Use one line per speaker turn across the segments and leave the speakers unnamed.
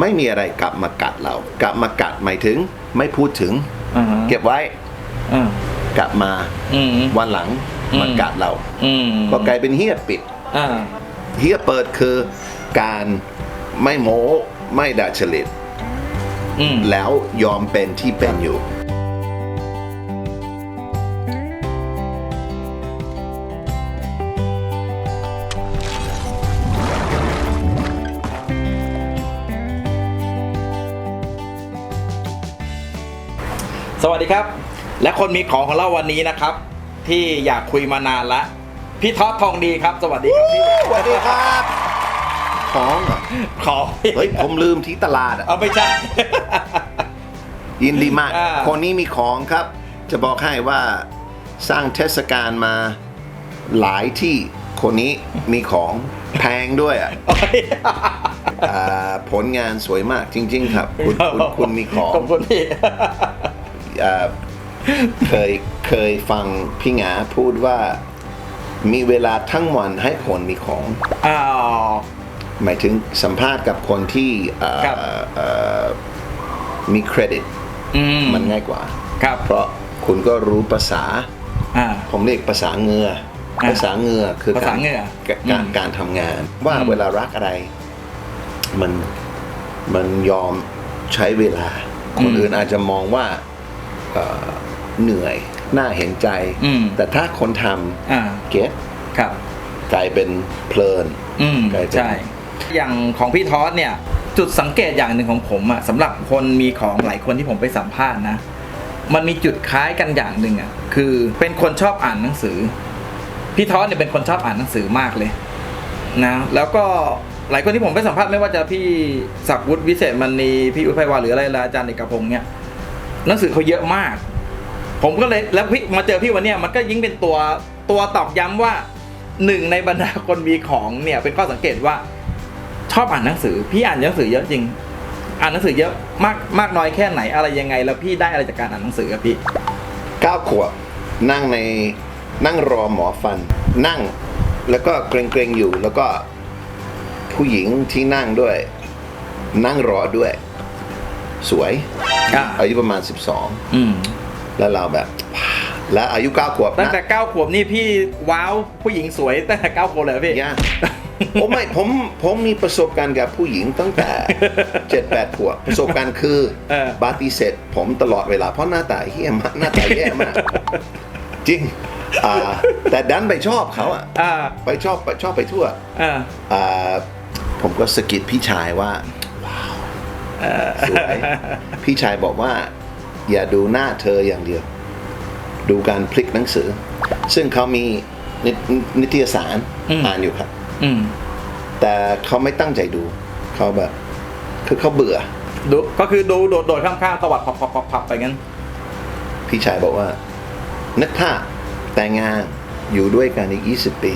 ไม่มีอะไรกลับมากัดเรา กลับมากัดหมายถึง ไม่พูดถึง
อ่าฮะ
เก็บไว้
อ่าก
ลับมา
อืม
วันหลัง
อืม
มากัดเรา
อืม
ก็กลายเป็นเฮียปิด
อ่า
เฮียเปิดคือการไม่โม้ไม่ดัดฉลิต
อืม
แล้วยอมเป็นที่เป็นอยู่
สวัสดีครับ และคนมีของของเราวันนี้นะครับ ที่อยากคุยมานานละพี่ท็อปทองดีครับ สวัสดีครับพี่
สวัสดีครับของเหรอ
ขอ
เฮ้ยผมลืมที่ตลาดอะ
เอาไม่ใช่
ยินดีมาก
อ่า
คนนี้มีของครับ จะบอกให้ว่าสร้างเทศกาลมาหลายที่คนนี้มีของแพงด้วยอะอ่าผลงานสวยมากจริง ๆ ครับ คุณคุณคุณมีของ
ขอบคุณพี่
อ่า เคยเคยฟังพี่หงาพูดว่ามีเวลาทั้งวันให้คนมีของ
อ้าว
หมายถึงสัมภาษณ์กับคนที่เอ่อ
ครับ
เอ่อมีเครดิต
อืม
มันง่ายกว่า
ครับ
เพราะคุณก็รู้ภาษา
อ่า
ผมเรียกภาษาเหงือ
อ่า
ภาษาเหงือคือ
ภาษา
การ
เหงื่อ
การ
อืม
การทำงาน ว่า
อืม
เวลารักอะไร มันมันยอมใช้เวลา คนอื่นอาจจะมองว่า เอ่อเหนื่อยน่าเห็นใจ
อืม
แต่ถ้าคนท
อ่าำ
เก็ต
ครับ
กลายเป็นเพลิน
อืม
กลายเป็น
ใช่ อย่างของพี่ทอสเนี่ย จุดสังเกตอย่างหนึ่งของผมอะสำหรับคนมีของหลายคนที่ผมไปสัมภาษณ์นะ มันมีจุดคล้ายกันอย่างหนึ่งอะคือเป็นคนชอบอ่านหนังสือ พี่ทอสเนี่ยเป็นคนชอบอ่านหนังสือมากเลย นะแล้วก็หลายคนที่ผมไปสัมภาษณ์ไม่ว่าจะพี่ศักดิ์วุฒิวิเศษมณีพี่อุทัยวาหรืออะไรละอาจารย์เอกพงษ์เนี่ย หนังสือเขาเยอะมาก ผมก็เลยแล้วพี่มาเจอพี่วันเนี้ยมันก็ยิ่งเป็นตัวตัวตอกย้ำว่าหนึ่งในบรรดาคนมีของเนี่ย เป็นข้อสังเกตว่า ชอบอ่านหนังสือ พี่อ่านหนังสือเยอะจริง อ่านหนังสือเยอะมากมากน้อยแค่ไหนอะไรยังไง แล้วพี่ได้อะไรจากการอ่านหนังสือครับพี่
เก้าขวบนั่งในนั่งรอหมอฟัน นั่งแล้วก็เกรงๆอยู่แล้วก็ผู้หญิงที่นั่งด้วย นั่งรอด้วย สวย
อ่า
อายุประมาณ
อืม
12แล้วเราแบบ แล้วอายุเก้าขวบ
ตั้ง
นะ
แต่เก้าขวบนี่พี่ว้าวผู้หญิงสวยตั้งแต่เก้าขวบเลยเหรอพี่
ย่าผมไม่ผมผมมีประสบการณ์กับผู้หญิงตั้งแต่เจ็ดแปดขวบประสบการณ์คือ
เออ
บาติเสร็จผมตลอดเวลาเพราะหน้าตาเฮี้ยมากหน้าตาแย่มากจริงอ่าแต่ดันไปชอบเขาอะ
อ่า
ไปชอบไปชอบไปทั่ว
อ่า
อ่าผมก็สะกิดพี่ชายว่าว้าว สวยพี่ชายบอกว่า อย่าดูหน้าเธออย่างเดียว ดูการพลิกหนังสือ ซึ่งเขามีนินิตยสาร
อืม
อ่านอยู่ครับ
อืม
แต่เขาไม่ตั้งใจดูเขาแบบ คือเขาเบื่อ
ดูก็คือดูโดดโดดข้างๆตวัดพับพับพับพับไปงั้น
พี่ชายบอกว่า นึกภาพแต่งงานอยู่ด้วยกันอีก 20 ปี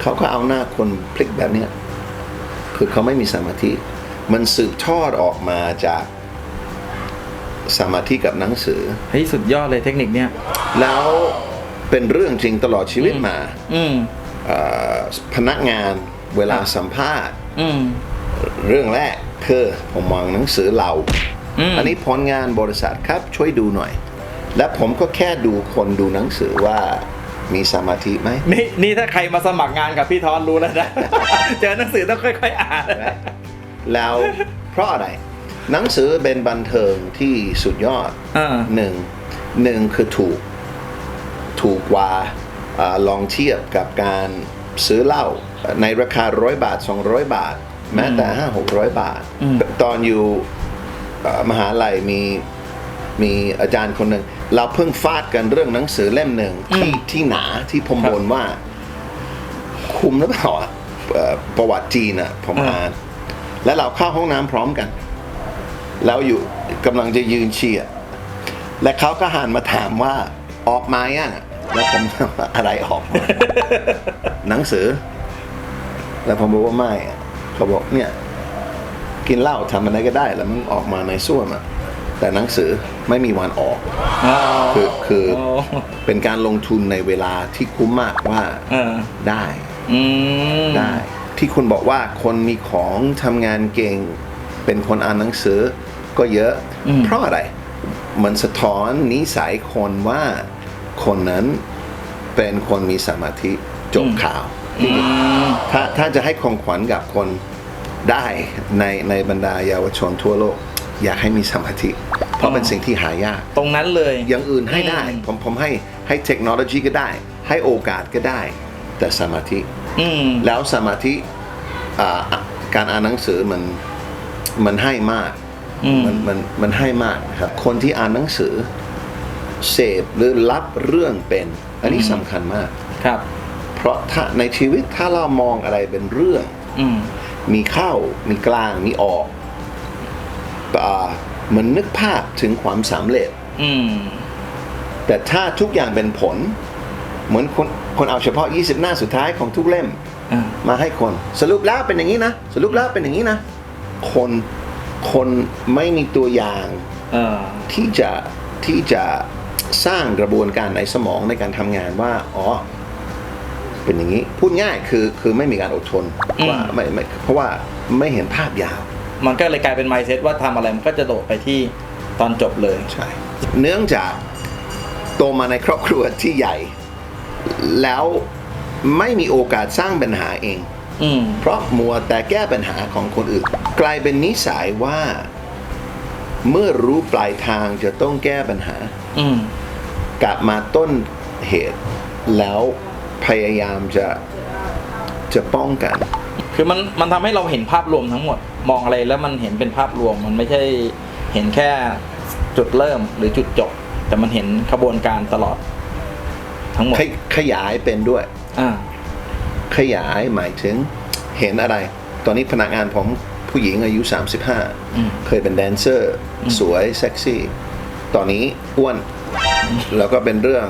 เขาก็เอาหน้าคนพลิกแบบเนี้ยคือเขาไม่มีสมาธิ มันสืบทอดออกมาจากสมาธิกับหนังสือ
เฮ้ยสุดยอดเลยเทคนิคเนี้ย
แล้วเป็นเรื่องจริงตลอดชีวิตมา
อืม
เอ่อพนักงานเวลาสัมภาษณ์
อืม
เรื่องแรกคือผมมองหนังสือเรา
อืม
อันนี้ผลงานบริษัทครับช่วยดูหน่อย และผมก็แค่ดูคนดูหนังสือว่ามีสมาธิไหม
นี่นี่ถ้าใครมาสมัครงานกับพี่ทอนรู้แล้วนะ เจอหนังสือต้องค่อย ๆ อ่าน
แล้วเพราะอะไรหนังสือเป็นบันเทิงที่สุดยอด
อ่า
หนึ่งหนึ่งคือถูก ถูกกว่าอาลองเทียบกับการซื้อเหล้าในราคาร้อยบาท 200 บาท แม้แต่ห้าหกร้อยบาท
อืม
ตอนอยู่เอ่อมหาลัยมีมีอาจารย์คนหนึ่ง เราเพิ่งฟาดกันเรื่องหนังสือเล่มหนึ่งที่ที่หนาที่ผมบ่นว่า คุมหรือเปล่าอะเอ่อประวัติจีนอะผมอ่าน แล้วเราเข้าห้องน้ำพร้อมกัน แล้วอยู่กำลังจะยืนเชียร์และเขาก็หันมาถามว่าออกมายังอะแล้วผมถามว่าอะไรออกมาหนังสือ แล้วผมบอกว่าไม่อะเขาบอกเนี่ยกินเหล้าทำอะไรก็ได้ แล้วมันออกมาในส้วมอะแต่หนังสือไม่มีวันออก
อ๋อ
คือคือ
โอ้
เป็นการลงทุนในเวลาที่คุ้มมากว่า
เออ
ได้
อืม
ได้ ที่คุณบอกว่าคนมีของทำงานเก่ง เป็นคนอ่านหนังสือก็เยอะ
อืม
เพราะอะไร มันสะท้อนนิสัยคนว่าคนนั้นเป็นคนมีสมาธิจบข่าว
อืม
ถ้าถ้าจะให้ของขวัญกับคนได้ในในบรรดาเยาวชนทั่วโลก อยากให้มีสมาธิ เพราะเป็นสิ่งที่หายาก
ตรงนั้นเลย
อย่างอื่นให้ได้
อืม
ผมผมให้ให้เทคโนโลยีก็ได้ ให้โอกาสก็ได้ แต่สมาธิ
อืม
แล้วสมาธิอ่าการอ่านหนังสือมันมันให้มาก
อืม
มันมันมันให้มากนะครับ คนที่อ่านหนังสือ เสพหรือรับเรื่องเป็น อันนี้สำคัญมาก
ครับ
เพราะถ้าในชีวิตถ้าเรามองอะไรเป็นเรื่อง
อืม
มีเข้า มีกลาง มีออกอ่าเหมือนนึกภาพถึงความสำเร็จ
อืม
แต่ถ้าทุกอย่างเป็นผล เหมือนคนคนเอาเฉพาะ 20 หน้าสุดท้ายของทุกเล่ม
อ่า
มาให้คน สรุปแล้วเป็นอย่างนี้นะ สรุปแล้วเป็นอย่างนี้นะ คนคนไม่มีตัวอย่าง
เออ
ที่จะที่จะสร้างกระบวนการในสมองในการทำงานว่าอ๋อเป็นอย่างนี้ พูดง่ายคือคือไม่มีการอดทน
อืม
ว่าไม่ไม่เพราะว่าไม่เห็นภาพยาว
มันก็เลยกลายเป็น mindset ว่าทำอะไรมันก็จะโดดไปที่ตอนจบเลย
ใช่เนื่องจากโตมาในครอบครัวที่ใหญ่ แล้วไม่มีโอกาสสร้างปัญหาเอง
อืม
เพราะมัวแต่แก้ปัญหาของคนอื่น กลายเป็นนิสัยว่า เมื่อรู้ปลายทางจะต้องแก้ปัญหา
อืม
กลับมาต้นเหตุแล้วพยายามจะจะป้องกัน
คือมันมันทำให้เราเห็นภาพรวมทั้งหมด มองอะไรแล้วมันเห็นเป็นภาพรวม มันไม่ใช่เห็นแค่จุดเริ่มหรือจุดจบ แต่มันเห็นขบวนการตลอด ทั้งหมด
ขยขยายเป็นด้วย
อ่า
ขยายหมายถึงเห็นอะไร ตอนนี้พนักงานผมผู้หญิงอายุ
อืม
35 เคยเป็นแดนเซอร์ สวยเซ็กซี่ ตอนนี้อ้วน แล้วก็เป็นเรื่อง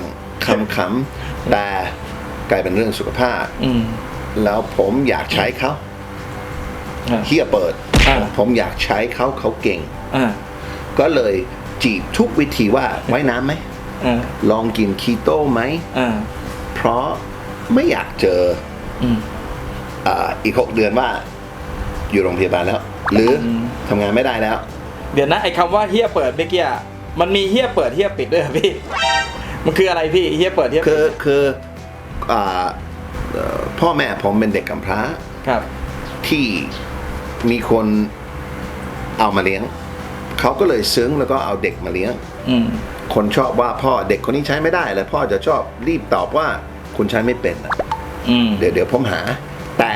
คำขำๆแต่กลายเป็นเรื่องสุขภาพ
อืม
แล้วผมอยากใช้เขา
อ่า
เฮียเปิด
อ่า
ผมอยากใช้เขาเขาเก่ง
อ่า
ก็เลยจีบทุกวิธีว่าไว้น้ำไหม
อ่า
ลองกินคีโตไหม
อ่า
เพราะไม่อยากเจอ
อืม
อ่าอีกหกเดือนว่า อยู่โรงพยาบาลแล้ว หรืออ
ม
ทำงานไม่ได้แล้ว
เดี๋ยวนะไอ้คำว่าเฮียเปิดเมื่อกี้อะมันมีเฮียเปิดเฮียปิดด้วยเหรอพี่ มันคืออะไรพี่เฮียเปิดเฮียปิ
คื
ด
อคืออ่าเอ่อพ่อแม่ผมเป็นเด็กกำพร้า
ครับ
ที่มีคนเอามาเลี้ยง เขาก็เลยซึ้งแล้วก็เอาเด็กมาเลี้ยง
อืม
คนชอบว่าพ่อเด็กคนนี้ใช้ไม่ได้เลยพ่อจะชอบรีบตอบว่าคุณใช้ไม่เป็นอะ
อืม
เดี๋ยวเดี๋ยวผมหา แต่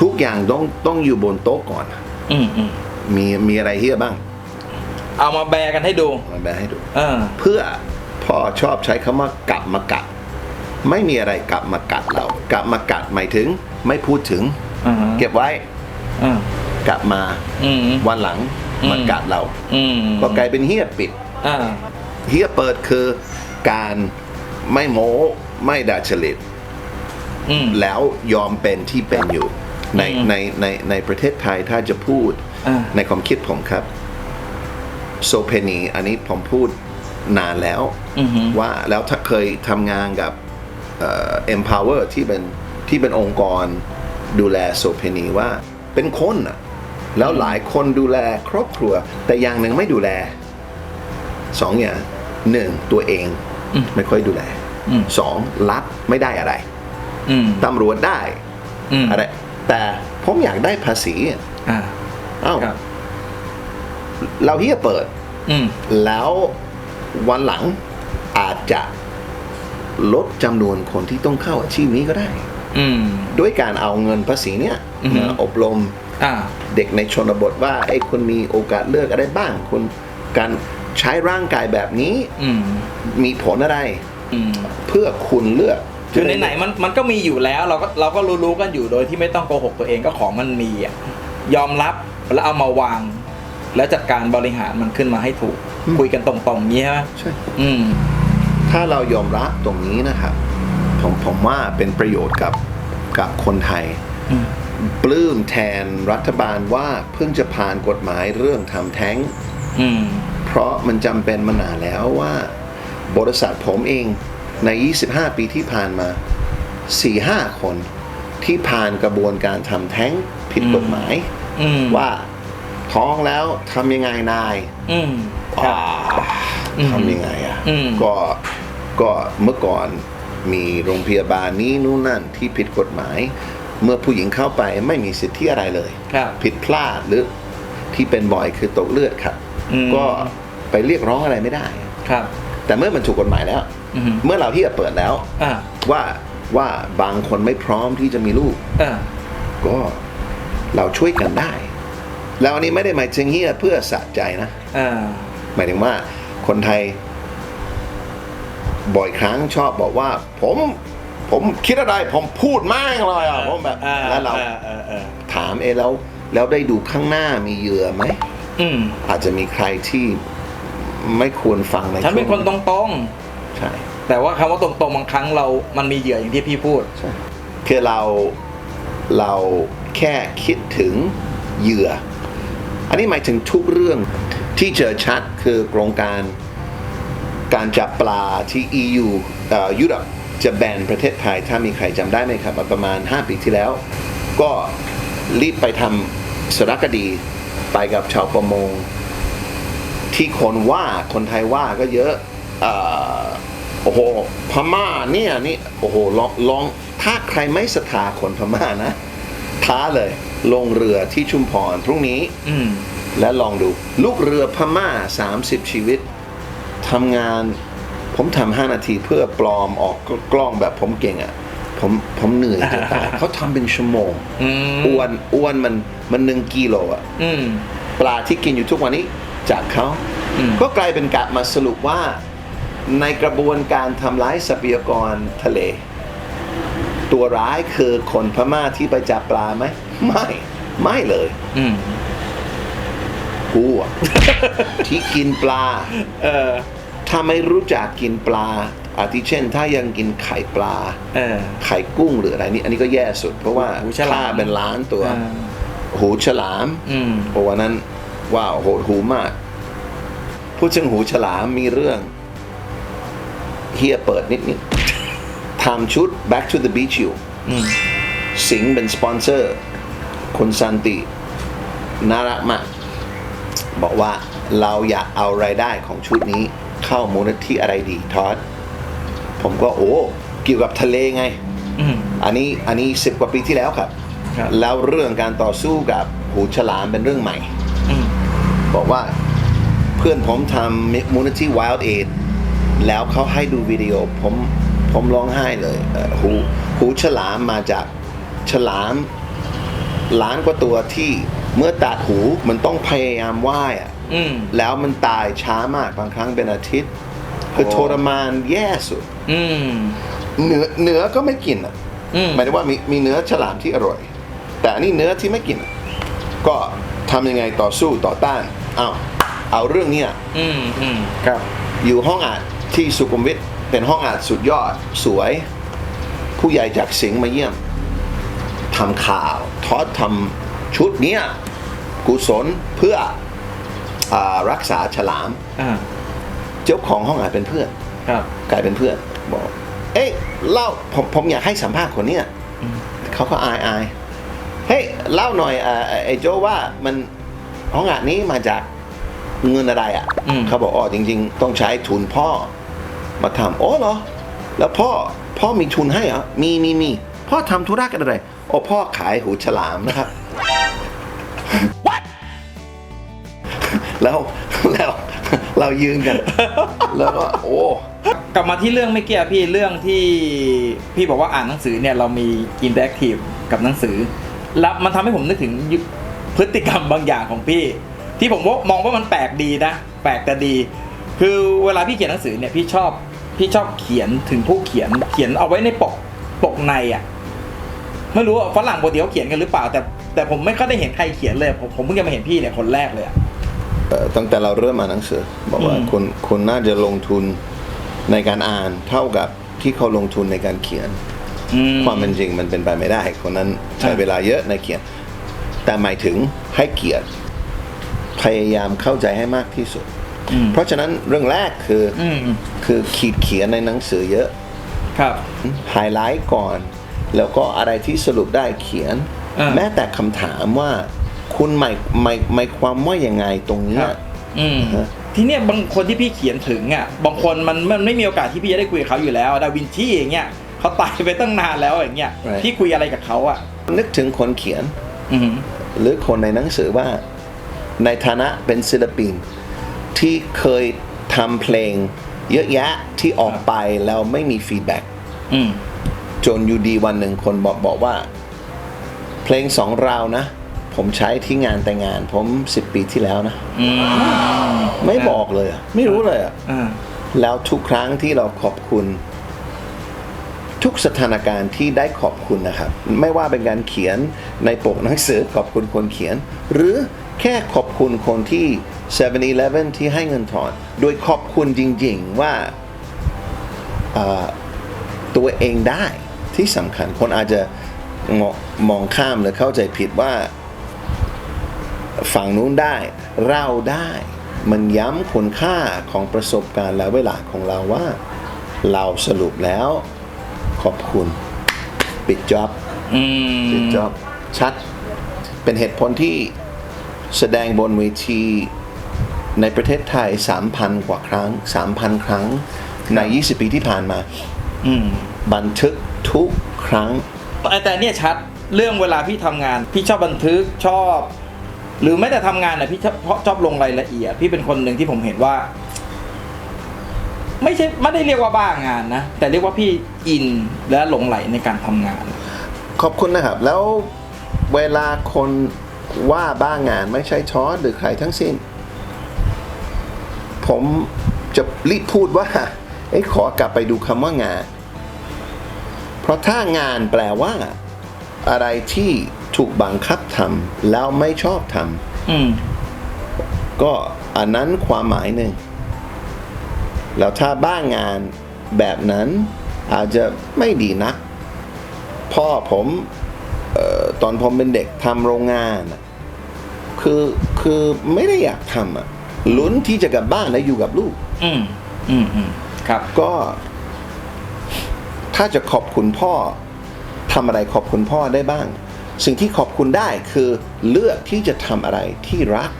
ทุกอย่างต้องต้องอยู่บนโต๊ะก่อน
อืมอืม
มีมีอะไรเฮียบ้าง
เอามาแบกันให้ดู
มาแบให้ดู
เออ
เพื่อพ่อชอบใช้คำว่ากลับมากัด ไม่มีอะไรกลับมากัดเรากลับมากัดหมายถึง ไม่พูดถึง
อ่าฮะ
เก็บไว้
อ่าก
ลับมา
อืม
วันหลัง
อืม
มากัดเรา
อืม
ก็กลายเป็นเฮียปิด
อ่า
เฮียเปิดคือการไม่โม้ไม่ดัดจริต
อืม
แล้วยอมเป็นที่เป็นอยู่ ใน
อืม
ในในในประเทศไทยถ้าจะพูด
อ่า
ในความคิดผมครับ โซเพนีอันนี้ผมพูดนานแล้ว
อือหือ
ว่าแล้วถ้าเคยทำงานกับเอ่อ empower ที่เป็นที่เป็นองค์กรดูแลโซเพนีว่าเป็นคนอะแล้วหลายคนดูแลครอบครัว แต่อย่างหนึ่งไม่ดูแลสองอย่าง หนึ่งตัวเอง
อืม
ไม่ค่อยดูแล
อืม
สองรัฐไม่ได้อะไร
อืม
ตำรวจได้
อืม
อะไรแต่ผมอยากได้ภาษีอะ
อ่า
เอ้า
ครับ
เราเฮียเปิด
อืม
แล้ววันหลังอาจจะลดจำนวนคนที่ต้องเข้าอาชีพนี้ก็ได้
อืม
ด้วยการเอาเงินภาษีเนี้ย
อือฮึ
มาอบรม
อ่า
เด็กในชนบทว่าไอ้คุณมีโอกาสเลือกอะไรบ้างคุณการ ใช้ร่างกายแบบนี้
อืม
มีผลอะไร
อืม
เพื่อคุณเลือก
คือไหนๆมันมันก็มีอยู่แล้ว เราก็เราก็รู้ๆกันอยู่โดยที่ไม่ต้องโกหกตัวเองก็ของมันมีอะยอมรับแล้วเอามาวาง แล้วจัดการบริหารมันขึ้นมาให้ถูก คุยกันตรงๆอย่างนี้ใช่ไหม
ใช่
อืม
ถ้าเรายอมรับตรงนี้นะครับผมผมว่าเป็นประโยชน์กับกับคนไทย
อืม
ปลื้มแทนรัฐบาลว่าเพิ่งจะผ่านกฎหมายเรื่องทำแท้ง
อืม
เพราะมันจำเป็นมานานแล้วว่า บริษัทผมเองใน 25 ปีที่ผ่านมา 4-5 คนที่ผ่านกระบวนการทำแท้งผิดกฎหมาย
อืม
ว่าท้องแล้วทำยังไงนาย
อืมครั
อ่า
บอืม
ทำยังไงอะ
อืม
ก็ก็เมื่อก่อนมีโรงพยาบาลนี้นู่นนั่นที่ผิดกฎหมาย เมื่อผู้หญิงเข้าไปไม่มีสิทธิอะไรเลย
ครับ
ผิดพลาดหรือที่เป็นบ่อยคือตกเลือดครับ
อืม
ก็ ไปเรียกร้องอะไรไม่ได้
ครับ
แต่เมื่อมันถูกกฎหมายแล้ว
อืม
เมื่อเราที่จะเปิดแล้ว
อ่า
ว่าว่าบางคนไม่พร้อมที่จะมีลูก
อ่า
ก็เราช่วยกันได้ แล้วอันนี้ไม่ได้หมายถึงเฮียเพื่อสะใจนะ
อ่า
หมายถึงว่าคนไทย บ่อยครั้งชอบบอกว่า ผมผมคิดอะไรผมพูดมากเลยอะผมแบบ
อ่า
แล้วเรา
อ่าอ่าอ่า
ถามเอะแล้วแล้วได้ดูข้างหน้ามีเหยื่อไหม
อืม
อาจจะมีใครที่ ไม่ควรฟังใน
ฉันเป็นคนต
ช่วง
รง
ใช่
ๆแต่ว่าคำว่าตรงๆบางครั้งเรา มันมีเหยื่ออย่างที่พี่พูด
ใช่คือเราเราแค่คิดถึงเหยื่อ อันนี้หมายถึงทุกเรื่องที่เจอชัดคือโครงการการจับปลาที่ EU เอ่อยุโรปจะแบนประเทศไทย ถ้ามีใครจำได้ไหมครับประมาณ 5 ปีที่แล้ว ก็รีบไปทำสารคดีไปกับชาวประมง ที่คนว่าคนไทยว่าก็เยอะเออโอ้โหพม่าเนี่ยนี่โอ้โหลองลอง ถ้าใครไม่ศรัทธาคนพม่านะ ท้าเลย ลงเรือที่ชุมพรพรุ่งนี้
อืม
และลองดู ลูกเรือพม่า 30 ชีวิตทำงาน ผมทำห้านาทีเพื่อปลอมออกกล้องแบบผมเก่งอะ่ะผมผมเหนื่อยจะตายเขาทำเป็นชั่วโมง
อืม
อ้วนอ้วนมันมันหนึ่งกิโลอะ
อืม
ปลาที่กินอยู่ทุกวันนี้ จากเขา
อืม
ก็กลายเป็นกลับมาสรุปว่าในกระบวนการทำร้ายทรัพยากรทะเล ตัวร้ายคือคนพม่าที่ไปจับปลาไหมไม่ไม่เลย
อืม
กูอะที่กินปลา
เออ
ถ้าไม่รู้จักกินปลา อาทิเช่น ถ้ายังกินไข่ปลา
เออ
ไข่กุ้งหรืออะไรนี่ อันนี้ก็แย่สุด เพราะว่า
หูฉลาม
ค่าเป็นล้านตัว
อ่า
หูฉลาม
อืม
โอ้วันนั้น ว้าวโหดหูมาก พูดถึงหูฉลามมีเรื่องเฮียเปิดนิดนิดทำชุด Back to the Beach อยู่
อืม
สิงห์เป็นสปอนเซอร์คุณซันติน่ารักมากบอกว่าเราอยากเอารายได้ของชุดนี้เข้ามูลนิธิอะไรดีทอดผมก็โอ้เกี่ยวกับทะเลไง
อืม
อันนี้อันนี้สิบกว่าปีที่แล้วครับ
ครับ
แล้วเรื่องการต่อสู้กับหูฉลามเป็นเรื่องใหม่
อืม
บอกว่าเพื่อนผมทำมูลนิธิ Wild Aid แล้วเขาให้ดูวิดีโอผมผมร้องไห้เลยเอ่อหูหูฉลามมาจากฉลามล้านกว่าตัวที่เมื่อตัดหูมันต้องพยายามว่ายอะ
อืม
แล้วมันตายช้ามากบางครั้งเป็นอาทิตย์คือ
โอ้
ทรมานแย่สุด
อืม
เนื้อเนื้อก็ไม่กินอะ
อืม
หมายถึงว่ามีมีเนื้อฉลามที่อร่อย แต่อันนี้เนื้อที่ไม่กินอะก็ทำยังไงต่อสู้ต่อต้าน เอาเอาเรื่องเนี้ย
อืมอืมครับ
อยู่ห้องอัดที่สุขุมวิทเป็นห้องอัดสุดยอดสวย ผู้ใหญ่จากสิงห์มาเยี่ยมทำข่าวทอดทำชุดเนี้ยกุศลเพื่ออารักษาฉลาม
อ่า
เจ้าของห้องอัดเป็นเพื่อน
ครับ
กลายเป็นเพื่อนบอก เอ้ยเล่าผมผมอยากให้สัมภาษณ์คนเนี้ย
อืม
เขาก็อายอายเฮ้ยเล่าหน่อยเอ่อไอ้โจว่ามัน ห้องอัดนี้มาจากเงินอะไรอะ
อืม
เขาบอกอ๋อจริง ๆ ต้องใช้ทุนพ่อ มาทำอ๋อเหรอ แล้วพ่อพ่อมีทุนให้เหรอมีมีมีพ่อทำธุระกันอะไรโอ้พ่อขายหูฉลามนะครับ แล้วแล้วเรายืนกัน แล้วก็โอ้
กลับมาที่เรื่องไม่เกี่ยพี่เรื่องที่พี่บอกว่าอ่านหนังสือเนี่ยเรามีอินเ r อ c ทีฟกับหนังสือ แล้วมันทำให้ผมนึกถึงยุ พฤติกรรมบางอย่างของพี่ ที่ผมว่ามองว่ามันแปลกดีนะ แปลกแต่ดี คือเวลาพี่เขียนหนังสือเนี่ยพี่ชอบพี่ชอบเขียนถึงผู้เขียนเขียนเอาไว้ในปกปกในอะไม่รู้ว่าฝรั่งปกติเขาเขียนกันหรือเปล่า แต่แต่ผมไม่ค่อยได้เห็นใครเขียนเลย ผมผมเพิ่งจะมาเห็นพี่เนี่ยคนแรกเลยอะ
เอ่อตั้งแต่เราเริ่มอ่านหนังสือ บอกว่า
อืม
คุณคุณน่าจะลงทุนในการอ่านเท่ากับที่เขาลงทุนในการเขียน
อื
ความเป็นจริงมันเป็นไปไม่ได้ คนนั้นใช้
อ่า
เวลาเยอะในเขียน แต่หมายถึงให้เกียรติพยายามเข้าใจให้มากที่สุด
อืม
เพราะฉะนั้นเรื่องแรกคืออ
อืม
คือขีดเขียนในหนังสือเยอะ
ครับ
ไฮไลท์ก่อน แล้วก็อะไรที่สรุปได้เขียน
อ่า
แม้แต่คำถามว่าคุณหมายหมายหมายความว่ายังไงตรงเนี้ย
อืม
ฮะ
ทีเนี้ยบางคนที่พี่เขียนถึงอะบางคนมันมันไม่มีโอกาสที่พี่จะได้คุยกับเขาอยู่แล้วดาวินชีอย่างเงี้ยเขาตายไปตั้งนานแล้วอย่างเงี้ย
Right.
พี่คุยอะไรกับเขาอะ
นึกถึงคนเขียน
อืม
หรือคนในหนังสือว่าในฐานะเป็นศิลปิน ที่เคยทำเพลงเยอะแยะที่ออกไปแล้วไม่มีฟีดแบ็ก
อืม
จนอยู่ดีวันหนึ่งคนบอกบอกว่า เพลงสองราวนะ ผมใช้ที่งานแต่งงาน ผมสิบปีที่แล้วนะ
อืม
ไม่บอกเลยอะไม่รู้เลยอะ
อ่า
แล้วทุกครั้งที่เราขอบคุณ ทุกสถานการณ์ที่ได้ขอบคุณนะครับ ไม่ว่าเป็นการเขียนในปกหนังสือขอบคุณคนเขียน หรือแค่ขอบคุณคนที่7 e เ e ่ e ที่ให้เงินทอน โดยขอบคุณจริงๆว่าเอ่อตัวเองได้ที่สำคัญคนอาจจะมองมองข้ามหรือเข้าใจผิดว่าฝั่งนู้นได้เราได้มันย้ำคุณค่าของประสบการณ์และเวลาของเราว่า เราสรุปแล้ว ขอบคุณ ปิดจ็อบ
อืม
ปิดจ็อบชัด เป็นเหตุผลที่แสดงบนเวทีในประเทศไทย 3,000 กว่าครั้ง 3,000 ครั้ง ใน 20 ปีที่ผ่านมา
อืม
บันทึกทุกครั้ง
แต่แต่เนี่ยชัดเรื่องเวลาพี่ทำงาน พี่ชอบบันทึกชอบ หรือไม่แต่ทำงานอะพี่ชอบชอบลงรายละเอียด พี่เป็นคนหนึ่งที่ผมเห็นว่า ไม่ใช่ไม่ได้เรียกว่าบ้างานนะ แต่เรียกว่าพี่อินและหลงไหลในการทำงาน
ขอบคุณนะครับ แล้วเวลาคนว่าบ้างงานไม่ใช่ช้อนหรือใครทั้งสิ้น ผมจะรีบพูดว่าเอ้ยขอกลับไปดูคำว่างาน เพราะถ้างานแปลว่า อะไรที่ถูกบังคับทำแล้วไม่ชอบท
อืมำ
ก็อันนั้นความหมายหนึ่ง แล้วถ้าบ้างงานแบบนั้นอาจจะไม่ดีนัก พ่อผมเออตอนผมเป็นเด็กทำโรงงานอะคือคือไม่ได้อยากทำอะลุ้นที่จะกลับบ้านและอยู่กับลูก
อืมอืมอืมครับ
ก็ ถ้าจะขอบคุณพ่อทำอะไรขอบคุณพ่อได้บ้าง สิ่งที่ขอบคุณได้คือเลือกที่จะทำอะไรที่รัก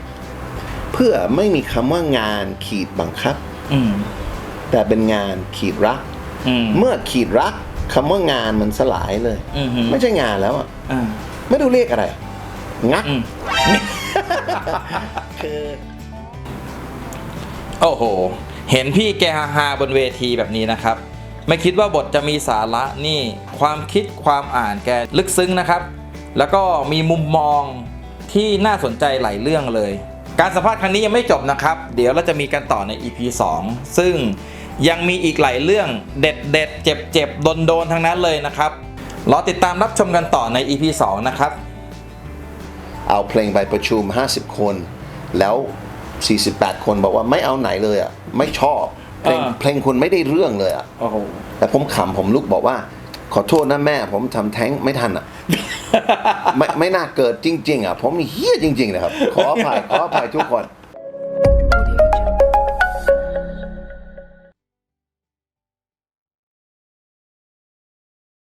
เพื่อไม่มีคำว่างานขีดบังคับ
อืม
แต่เป็นงานขีดรัก
อืม
เมื่อขีดรักคำว่างานมันสลายเลย
อือหือ
ไม่ใช่งานแล้วอะ
อ่า
ไม่รู้เรียกอะไร งัก
อืม
คือ
โอ้โห เห็นพี่แกฮาฮาๆบนเวทีแบบนี้นะครับ ไม่คิดว่าบทจะมีสาระนี่ ความคิดความอ่านแกลึกซึ้งนะครับ แล้วก็มีมุมมองที่น่าสนใจหลายเรื่องเลย การสัมภาษณ์ครั้งนี้ยังไม่จบนะครับ เดี๋ยวเราจะมีกันต่อใน EP 2 ซึ่งยังมีอีกหลายเรื่องเด็ดเด็ดเจ็บเจ็บโดนโดนๆทั้งนั้นเลยนะครับรอติดตามรับชมกันต่อใน EP 2 นะครับ
เอาเพลงไปประชุม 50 คน แล้ว 48 คนบอกว่าไม่เอาไหนเลยอะไม่ชอบเพลง
อ่า
เพลงคุณไม่ได้เรื่องเลยอะ
โอ้โห
แต่ผมขำผมลุกบอกว่า ขอโทษนะแม่ ผมทำแท้งไม่ทันอะ ไม่ไม่น่าเกิดจริง ๆ อะ ผมเฮี้ยจริง ๆ นะครับ ขออภัยขออภัยทุกคน